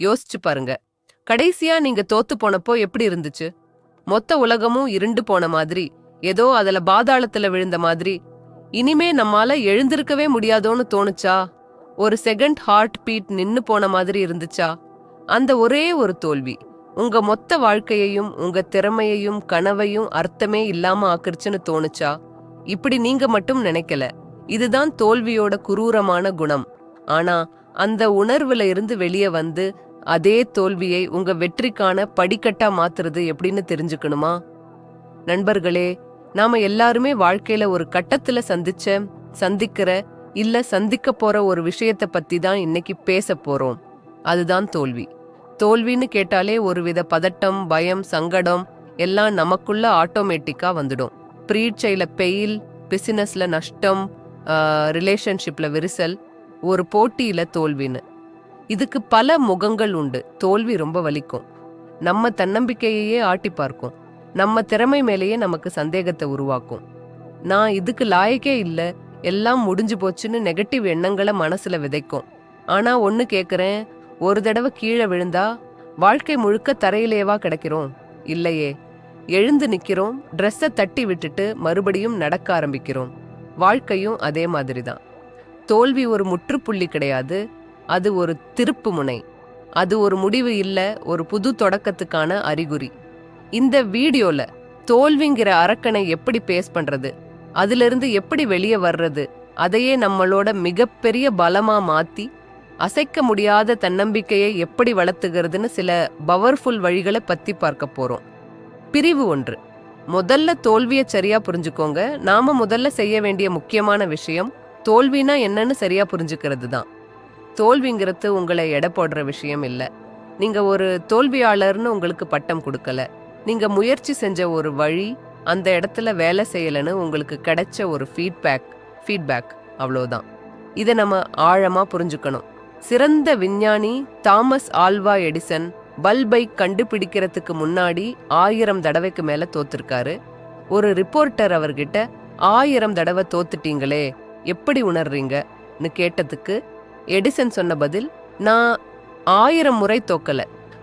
யோசிச்சு பாருங்க. கடைசியா நீங்க தோத்து போனப்போ எப்படி இருந்துச்சு? மொத்த உலகமும் இருண்டு போன மாதிரி ஏதோ அதுல பாதாளத்துல விழுந்த மாதிரி இனிமே நம்மால எழுந்திருக்கவே முடியாதோன்னு தோணுச்சா? ஒரு செகண்ட் ஹார்ட் பீட் நின்னு போன மாதிரி இருந்துச்சா? அந்த ஒரே ஒரு தோல்வி உங்க மொத்த வாழ்க்கையையும் உங்க திறமையையும் கனவையும் அர்த்தமே இல்லாம ஆக்கிருச்சுன்னு தோணுச்சா? இப்படி நீங்க மட்டும் நினைக்கல. இதுதான் தோல்வியோட குரூரமான குணம். ஆனா அந்த உணர்வுல இருந்து வெளியே வந்து அதே தோல்வியை உங்க வெற்றிக்கான படிக்கட்டா மாத்துறது எப்படின்னு தெரிஞ்சுக்கணுமா? நண்பர்களே நாம எல்லாருமே வாழ்க்கையில ஒரு கட்டத்துல சந்திச்ச சந்திக்கிற இல்ல சந்திக்க போற ஒரு விஷயத்த பத்தி தான் இன்னைக்கு பேச போறோம். அதுதான் தோல்வி. தோல்வின்னு கேட்டாலே ஒருவித பதட்டம் பயம் சங்கடம் எல்லாம் நமக்குள்ள ஆட்டோமேட்டிக்கா வந்துடும். பிரீட்சையில பெயில் பிசினஸ்ல நஷ்டம் ரிலேஷன்ஷிப்ல விரிசல் ஒரு போட்டியில தோல்வின்னு. இதுக்கு பல முகங்கள் உண்டு. தோல்வி ரொம்ப வலிக்கும். நம்ம தன்னம்பிக்கையையே ஆட்டி பார்க்கும். நம்ம திறமை மேலேயே நமக்கு சந்தேகத்தை உருவாக்கும். நான் இதுக்கு லாயக்கே இல்லை. எல்லாம் முடிஞ்சு போச்சுன்னு நெகட்டிவ் எண்ணங்களை மனசுல விதைக்கும். ஆனா ஒன்று கேக்குறேன். ஒரு தடவை கீழே விழுந்தா வாழ்க்கை முழுக்க தரையிலேவா கிடக்கிறோம்? இல்லையே. எழுந்து நிக்கிறோம். ட்ரெஸ்ஸை தட்டி விட்டுட்டு மறுபடியும் நடக்க ஆரம்பிக்கிறோம். வாழ்க்கையும் அதே மாதிரி தான் தோல்வி ஒரு முற்றுப்புள்ளி கிடையாது. அது ஒரு திருப்பு முனை. அது ஒரு முடிவு இல்லை ஒரு புது தொடக்கத்துக்கான அறிகுறி. இந்த வீடியோல தோல்விங்கிற அரக்கனை எப்படி பேஸ் பண்றது? அதிலிருந்து எப்படி வெளியே வர்றது? அதையே நம்மளோட மிகப்பெரிய பலமா மாத்தி அசைக்க முடியாத தன்னம்பிக்கையை எப்படி வளர்த்துகிறதுன்னு சில பவர்ஃபுல் வழிகளை பத்தி பார்க்க போறோம். பிரிவு ஒன்று. முதல்ல தோல்வியை சரியா புரிஞ்சுக்கோங்க. நாம முதல்ல செய்ய வேண்டிய முக்கியமான விஷயம் தோல்வினா என்னன்னு சரியா புரிஞ்சுக்கிறது தான் தோல்விங்கிறது உங்களை எடை போடுற விஷயம் இல்லை. நீங்கள் ஒரு தோல்வியாளர்னு உங்களுக்கு பட்டம் கொடுக்கல. நீங்கள் முயற்சி செஞ்ச ஒரு வழி அந்த இடத்துல வேலை செய்யலைன்னு உங்களுக்கு கிடைச்ச ஒரு ஃபீட்பேக் ஃபீட்பேக் அவ்வளோதான் இதை நம்ம ஆழமாக புரிஞ்சுக்கணும். சிறந்த விஞ்ஞானி தாமஸ் ஆல்வா எடிசன் பல்பை கண்டுபிடிக்கிறதுக்கு முன்னாடி ஆயிரம் தடவைக்கு மேலே தோத்துருக்காரு. ஒரு ரிப்போர்ட்டர் அவர்கிட்ட ஆயிரம் தடவை தோத்துட்டீங்களே எப்படி உணர்றீங்கன்னு கேட்டதுக்கு எடிசன் சொன்ன பதில் நான் ஆயிரம் முறை தோக்கல.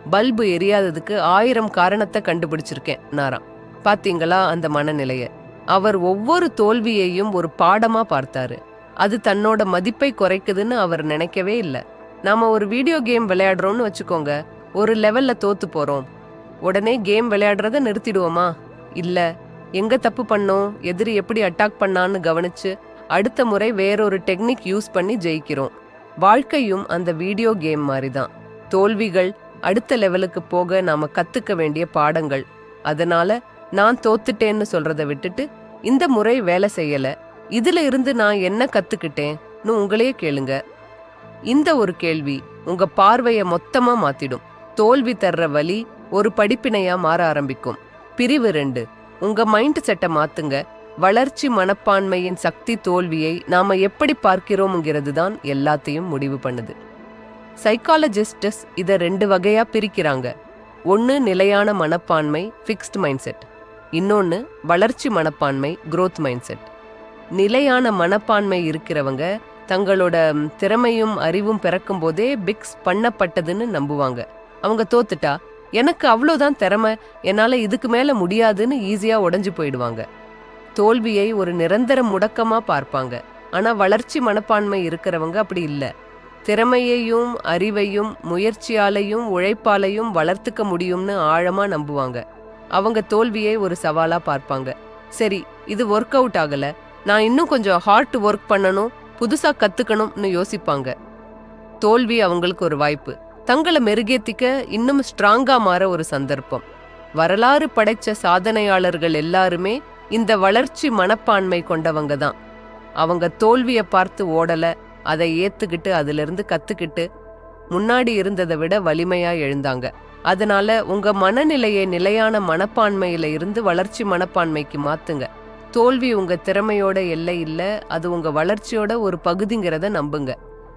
பல்பு எரியாததுக்கு ஆயிரம் காரணத்தை கண்டுபிடிச்சிருக்கேன் நாராம் பாத்தீங்களா அந்த மனநிலைய? அவர் ஒவ்வொரு தோல்வியையும் ஒரு பாடமா பார்த்தாரு. அது தன்னோட மதிப்பை குறைக்குதுன்னு அவர் நினைக்கவே இல்லை. நாம ஒரு வீடியோ கேம் விளையாடுறோம்னு வச்சுக்கோங்க ஒரு லெவல்ல தோத்து போறோம். உடனே கேம் விளையாடுறத நிறுத்திடுவோமா? இல்ல எங்க தப்பு பண்ணோம் எதிரி எப்படி அட்டாக் பண்ணான்னு கவனிச்சு அடுத்த முறை வேறொரு டெக்னிக் யூஸ் பண்ணி ஜெயிக்கிறோம். வாழ்க்கையும் அந்த வீடியோ கேம் மாதிரி தான் தோல்விகள் அடுத்த லெவலுக்கு போக நாம கத்துக்க வேண்டிய பாடங்கள். அதனால நான் தோத்துட்டேன்னு சொல்றத விட்டுட்டு இந்த முறை வேலை செய்யல. இதுல இருந்து நான் என்ன கத்துக்கிட்டேன்னு உங்களையே கேளுங்க. இந்த ஒரு கேள்வி உங்க பார்வைய மொத்தமா மாத்திடும். தோல்வி தர்ற வழி ஒரு படிப்பினையா மாற ஆரம்பிக்கும். பிரிவு ரெண்டு உங்க மைண்ட் செட்டை மாத்துங்க. வளர்ச்சி மனப்பான்மையின் சக்தி தோல்வியை நாம் எப்படி பார்க்கிறோம்ங்கிறது தான் எல்லாத்தையும் முடிவு பண்ணுது. சைக்காலஜிஸ்டஸ் இதை ரெண்டு வகையாக பிரிக்கிறாங்க. ஒன்று நிலையான மனப்பான்மை ஃபிக்ஸ்ட் மைண்ட் செட் இன்னொன்று வளர்ச்சி மனப்பான்மை குரோத் மைண்ட் செட் நிலையான மனப்பான்மை இருக்கிறவங்க தங்களோட திறமையும் அறிவும் பிறக்கும் போதே பிக்ஸ் பண்ணப்பட்டதுன்னு நம்புவாங்க. அவங்க தோத்துட்டா எனக்கு அவ்வளோதான் திறமை என்னால் இதுக்கு மேலே முடியாதுன்னு ஈஸியாக உடஞ்சி போயிடுவாங்க. தோல்வியை ஒரு நிரந்தர முடக்கமா பார்ப்பாங்க. ஆனா வளர்ச்சி மனப்பான்மை இருக்கிறவங்க அப்படி இல்லை. திறமையையும் அறிவையும் முயற்சியாலையும் உழைப்பாலையும் வளர்த்துக்க முடியும்னு ஆழமா நம்புவாங்க. அவங்க தோல்வியை ஒரு சவாலா பார்ப்பாங்க. சரி இது ஒர்க் அவுட் ஆகல. நான் இன்னும் கொஞ்சம் ஹார்ட் ஒர்க் பண்ணணும் புதுசா கத்துக்கணும்னு யோசிப்பாங்க. தோல்வி அவங்களுக்கு ஒரு வாய்ப்பு. தங்களை மெருகேத்திக்க இன்னும் ஸ்ட்ராங்கா மாற ஒரு சந்தர்ப்பம். வரலாறு படைச்ச சாதனையாளர்கள் எல்லாருமே இந்த வளர்ச்சி மனப்பான்மை கொண்டவங்க தான் அவங்க தோல்வியை பார்த்து ஓடல அதை ஏத்துக்கிட்டு அதிலிருந்து கத்துக்கிட்டு முன்னாடி இருந்ததை விட வலிமையா எழுந்தாங்க. அதனால உங்க மனநிலையை நிலையான மனப்பான்மையில இருந்து வளர்ச்சி மனப்பான்மைக்கு மாத்துங்க. தோல்வி உங்க திறமையோட எல்லை இல்ல அது உங்க வளர்ச்சியோட ஒரு பகுதிங்கிறத நம்புங்க.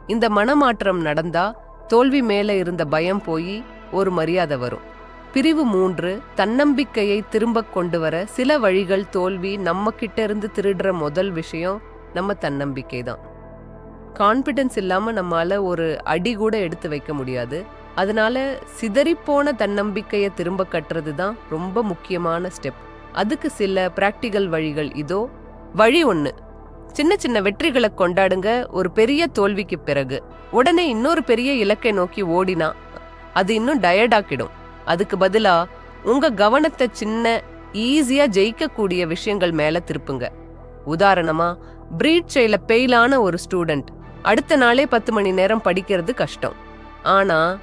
இந்த மனமாற்றம் நடந்தா தோல்வி மேல இருந்த பயம் போய் ஒரு மரியாதை வரும். பிரிவு மூன்று தன்னம்பிக்கையை திரும்ப கொண்டு வர சில வழிகள் தோல்வி நம்ம கிட்ட இருந்து திருடுற முதல் விஷயம் நம்ம தன்னம்பிக்கை தான் கான்பிடன்ஸ் இல்லாம நம்மால ஒரு அடி கூட எடுத்து வைக்க முடியாது. அதனால சிதறிப்போன தன்னம்பிக்கையை திரும்ப கட்டுறது தான் ரொம்ப முக்கியமான ஸ்டெப் அதுக்கு சில பிராக்டிக்கல் வழிகள். இதோ வழி ஒன்று சின்ன சின்ன வெற்றிகளை கொண்டாடுங்க ஒரு பெரிய தோல்விக்கு பிறகு. உடனே இன்னொரு பெரிய இலக்கை நோக்கி ஓடினா அது இன்னும் டயர்டாக்கிடும் அதுக்கு பதிலா உங்க கவனத்தை சின்ன ஈஸியா ஜெயிக்கக்கூடிய விஷயங்கள் மேல திருப்புங்க. உதாரணமா பிரீட் செயல பெயிலான ஒரு ஸ்டூடெண்ட் அடுத்த நாளே பத்து மணி நேரம் படிக்கிறது கஷ்டம். ஆனா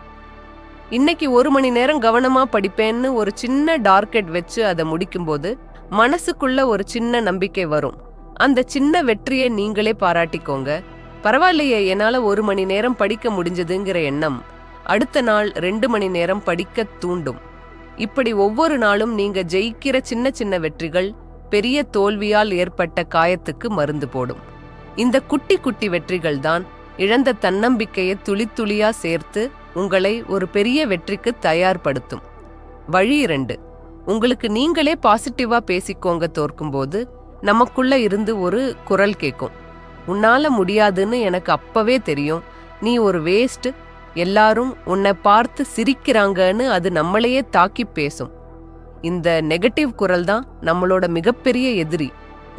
இன்னைக்கு ஒரு மணி நேரம் கவனமா படிப்பேன்னு ஒரு சின்ன டார்கெட் வச்சு அதை முடிக்கும்போது மனசுக்குள்ள ஒரு சின்ன நம்பிக்கை வரும். அந்த சின்ன வெற்றியை நீங்களே பாராட்டிக்கோங்க. பரவாயில்லையே என்னால ஒரு மணி நேரம் படிக்க முடிஞ்சதுங்கிற எண்ணம். அடுத்த நாள் ரெண்டு மணி நேரம் படிக்க தூண்டும். இப்படி ஒவ்வொரு நாளும் நீங்க ஜெயிக்கிற சின்ன சின்ன வெற்றிகள் பெரிய தோல்வியால் ஏற்பட்ட காயத்துக்கு மருந்து போடும். இந்த குட்டி குட்டி வெற்றிகள் தான் இழந்த தன்னம்பிக்கையை துளி துளியா சேர்த்து உங்களை ஒரு பெரிய வெற்றிக்கு தயார்படுத்தும். வழி இரண்டு உங்களுக்கு நீங்களே பாசிட்டிவா பேசிக்கோங்க தோற்கும்போது நமக்குள்ள இருந்து ஒரு குரல் கேட்கும் உன்னால முடியாதுன்னு எனக்கு அப்பவே தெரியும். நீ ஒரு வேஸ்ட் எல்லாரும் உன்னை பார்த்து சிரிக்கிறாங்கன்னு அது நம்மளையே தாக்கி பேசும். இந்த நெகட்டிவ் குரல் தான் நம்மளோட மிகப்பெரிய எதிரி.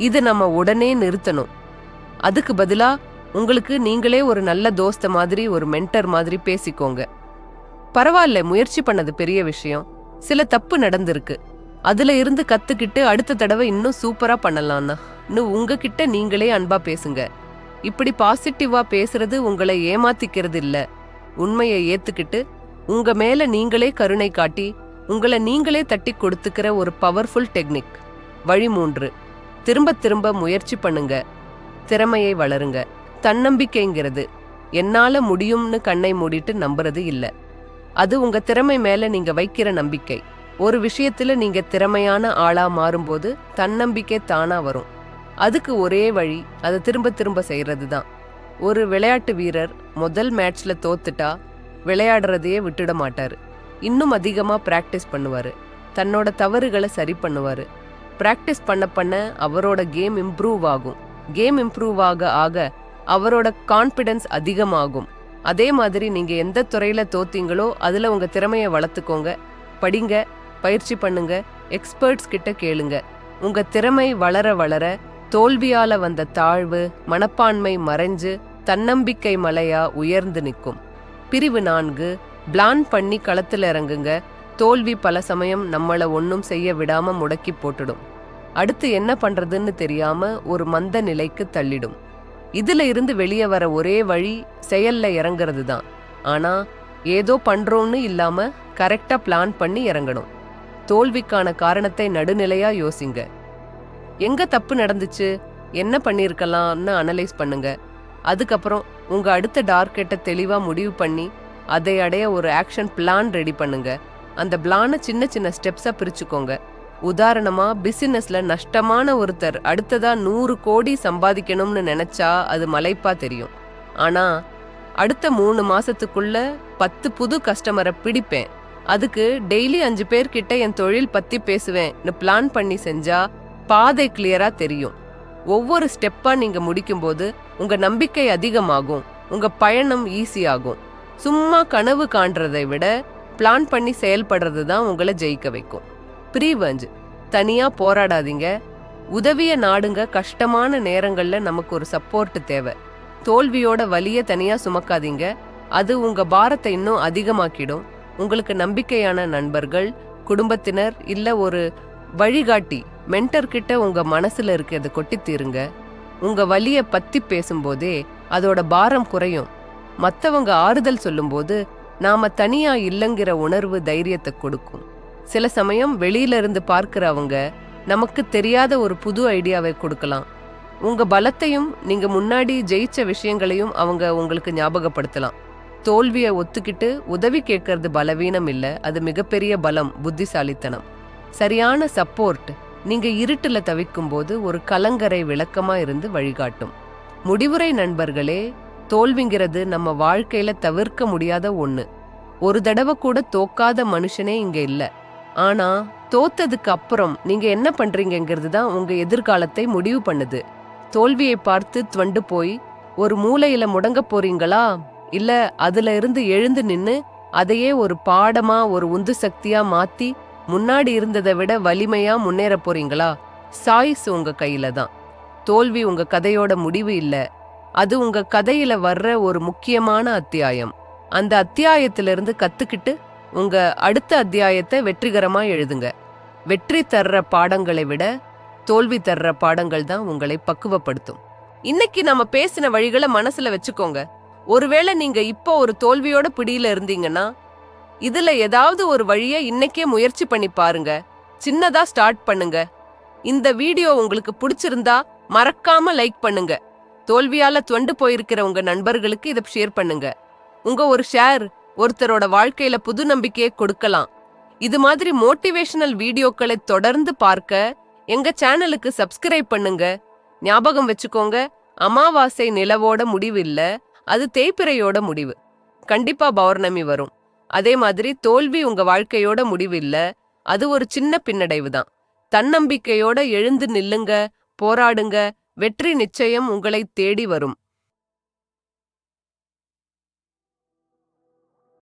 இது நம்ம உடனே நிறுத்தணும். அதுக்கு பதிலா உங்களுக்கு நீங்களே ஒரு நல்ல தோஸ்த மாதிரி ஒரு மென்டர் மாதிரி பேசிக்கோங்க. பரவாயில்ல முயற்சி பண்ணது பெரிய விஷயம். சில தப்பு நடந்திருக்கு. அதுல இருந்து கத்துக்கிட்டு அடுத்த தடவை இன்னும் சூப்பரா பண்ணலாம்னா இன்னும் உங்ககிட்ட நீங்களே அன்பா பேசுங்க. இப்படி பாசிட்டிவா பேசுறது உங்களை ஏமாத்திக்கிறது இல்லை உண்மையை ஏத்துக்கிட்டு உங்க மேல நீங்களே கருணை காட்டி உங்களை நீங்களே தட்டி கொடுத்துக்கிற ஒரு பவர்ஃபுல் டெக்னிக் வழி மூன்று திரும்ப திரும்ப முயற்சி பண்ணுங்க. திறமையை வளருங்க. தன்னம்பிக்கைங்கிறது. என்னால முடியும்னு கண்ணை மூடிட்டு நம்புறது இல்ல. அது உங்க திறமை மேல நீங்க வைக்கிற நம்பிக்கை. ஒரு விஷயத்துல நீங்க திறமையான ஆளா மாறும்போது தன்னம்பிக்கை தானா வரும். அதுக்கு ஒரே வழி அதை திரும்ப திரும்ப செய்யறது தான் ஒரு விளையாட்டு வீரர் முதல் மேட்ச்ல தோத்துட்டா விளையாடுறதையே விட்டுட மாட்டார். இன்னும் அதிகமாக பிராக்டிஸ் பண்ணுவார். தன்னோட தவறுகளை சரி பண்ணுவார். ப்ராக்டிஸ் பண்ண பண்ண அவரோட கேம் இம்ப்ரூவ் ஆகும். கேம் இம்ப்ரூவ் ஆக ஆக அவரோட கான்ஃபிடென்ஸ் அதிகமாகும். அதே மாதிரி நீங்கள் எந்த துறையில் தோத்தீங்களோ அதில் உங்கள் திறமையை வளர்த்துக்கோங்க. படிங்க பயிற்சி பண்ணுங்க எக்ஸ்பர்ட்ஸ் கிட்ட கேளுங்க. உங்கள் திறமை வளர வளர தோல்வியால் வந்த தாழ்வு மனப்பான்மை மறைஞ்சு தன்னம்பிக்கை மலையா உயர்ந்து நிற்கும். பிரிவு நான்கு பிளான் பண்ணி களத்தில் இறங்குங்க. தோல்வி பல சமயம் நம்மளை ஒன்றும் செய்ய விடாம முடக்கி போட்டுடும். அடுத்து என்ன பண்றதுன்னு தெரியாம ஒரு மந்த நிலைக்கு தள்ளிடும். இதுல இருந்து வெளியே வர ஒரே வழி செயல்ல இறங்குறது தான். ஆனா ஏதோ பண்றோம்னு இல்லாம கரெக்டா பிளான் பண்ணி இறங்கணும். தோல்விக்கான காரணத்தை நடுநிலையா யோசிங்க. எங்க தப்பு நடந்துச்சு? என்ன பண்ணியிருக்கலாம்னு அனலைஸ் பண்ணுங்க. அதுக்கப்புறம் உங்க அடுத்த டார்கெட்டை தெளிவா முடிவு பண்ணி அதை அடைய ஒரு ஆக்ஷன் பிளான் ரெடி பண்ணுங்க. அந்த பிளானை சின்ன சின்ன ஸ்டெப்ஸா பிரிச்சுக்கோங்க. உதாரணமா பிசினஸ்ல நஷ்டமான ஒருத்தர் அடுத்ததா நூறு கோடி சம்பாதிக்கணும்னு நினைச்சா அது மலைப்பா தெரியும். ஆனா அடுத்த மூணு மாசத்துக்குள்ள பத்து புது கஸ்டமரை பிடிப்பேன். அதுக்கு டெய்லி அஞ்சு பேர்கிட்ட என் தொழில் பத்தி பேசுவேன்னு பிளான் பண்ணி செஞ்சா பாதை கிளியரா தெரியும். ஒவ்வொரு ஸ்டெப்பா நீங்க முடிக்கும்போது உங்க நம்பிக்கை அதிகமாகும். உங்க பயணம் ஈஸியாகும் சும்மா கனவு காண்றதை விட பிளான் பண்ணி செயல்படுறது தான் உங்களை ஜெயிக்க வைக்கும். ப்ரீவஞ்ச் தனியா போராடாதீங்க. உதவிய நாடுங்க. கஷ்டமான நேரங்கள்ல நமக்கு ஒரு சப்போர்ட் தேவை. தோல்வியோட வலிய தனியா சுமக்காதீங்க. அது உங்க பாரத்தை இன்னும் அதிகமாக்கிடும். உங்களுக்கு நம்பிக்கையான நண்பர்கள் குடும்பத்தினர் இல்ல ஒரு வழிகாட்டி மென்டர் கிட்ட உங்க மனசுல இருக்கிறத கொட்டி தீருங்க. உங்க வலிய பத்தி பேசும்போதே அதோட பாரம் குறையும். மத்தவங்க ஆறுதல் சொல்லும்போது நாம தனியா இல்லைங்கிற உணர்வு தைரியத்தை கொடுக்கும். சில சமயம் வெளியில இருந்து பார்க்கிறவங்க நமக்கு தெரியாத ஒரு புது ஐடியாவை கொடுக்கலாம். உங்க பலத்தையும் நீங்க முன்னாடி ஜெயிச்ச விஷயங்களையும் அவங்க உங்களுக்கு ஞாபகப்படுத்தலாம். தோல்வியை ஒத்துக்கிட்டு உதவி கேட்கறது பலவீனம் இல்லை அது மிகப்பெரிய பலம் புத்திசாலித்தனம். சரியான சப்போர்ட் நீங்க இருட்டில் தவிக்கும் போது ஒரு கலங்கரை விளக்கமா இருந்து வழிகாட்டும். முடிவுரை நண்பர்களே தோல்விங்கிறது நம்ம வாழ்க்கையில தவிர்க்க முடியாத ஒண்ணு. ஒரு தடவை கூட தோக்காத மனுஷனே இங்க இல்ல. ஆனா தோத்ததுக்கு அப்புறம் நீங்க என்ன பண்றீங்கங்கிறது தான் உங்க எதிர்காலத்தை முடிவு பண்ணுது. தோல்வியை பார்த்து துவண்டு போய் ஒரு மூலையில முடங்க போறீங்களா? இல்ல அதுல இருந்து எழுந்து நின்னு அதையே ஒரு பாடமா ஒரு உந்து சக்தியா மாத்தி முன்னாடி இருந்ததை விட வலிமையா முன்னேற போறீங்களா? சாய்ஸ் உங்க கையில தான். தோல்வி உங்க கதையோட முடிவு இல்ல. அது உங்க கதையில வர்ற ஒரு முக்கியமான அத்தியாயம். அந்த அத்தியாயத்திலிருந்து கத்துக்கிட்டு உங்க அடுத்த அத்தியாயத்தை வெற்றிகரமா எழுதுங்க. வெற்றி தர்ற பாடங்களை விட தோல்வி தர்ற பாடங்கள் தான் உங்களை பக்குவப்படுத்தும். இன்னைக்கு நம்ம பேசின வழிகளை மனசுல வச்சுக்கோங்க. ஒருவேளை நீங்க இப்போ ஒரு தோல்வியோட பிடியில இருந்தீங்கன்னா இதுல ஏதாவது ஒரு வழிய இன்னைக்கே முயற்சி பண்ணி பாருங்க. சின்னதா ஸ்டார்ட் பண்ணுங்க. இந்த வீடியோ உங்களுக்கு பிடிச்சிருந்தா மறக்காம லைக் பண்ணுங்க. தோல்வியால தொண்டு போயிருக்கிற உங்க நண்பர்களுக்கு இதை ஷேர் பண்ணுங்க. உங்க ஒரு ஷேர் ஒருத்தரோட வாழ்க்கையில புது நம்பிக்கையை கொடுக்கலாம். இது மாதிரி மோட்டிவேஷனல் வீடியோக்களை தொடர்ந்து பார்க்க எங்க சேனலுக்கு சப்ஸ்கிரைப் பண்ணுங்க. ஞாபகம் வச்சுக்கோங்க அமாவாசை நிலவோட முடிவு இல்ல அது தேய்பிரையோட முடிவு. கண்டிப்பா பௌர்ணமி வரும். அதே மாதிரி தோல்வி உங்க வாழ்க்கையோட முடிவு இல்ல அது ஒரு சின்ன பின்னடைவு தான். தன்னம்பிக்கையோட எழுந்து நில்லுங்க போராடுங்க. வெற்றி நிச்சயம் உங்களை தேடி வரும்.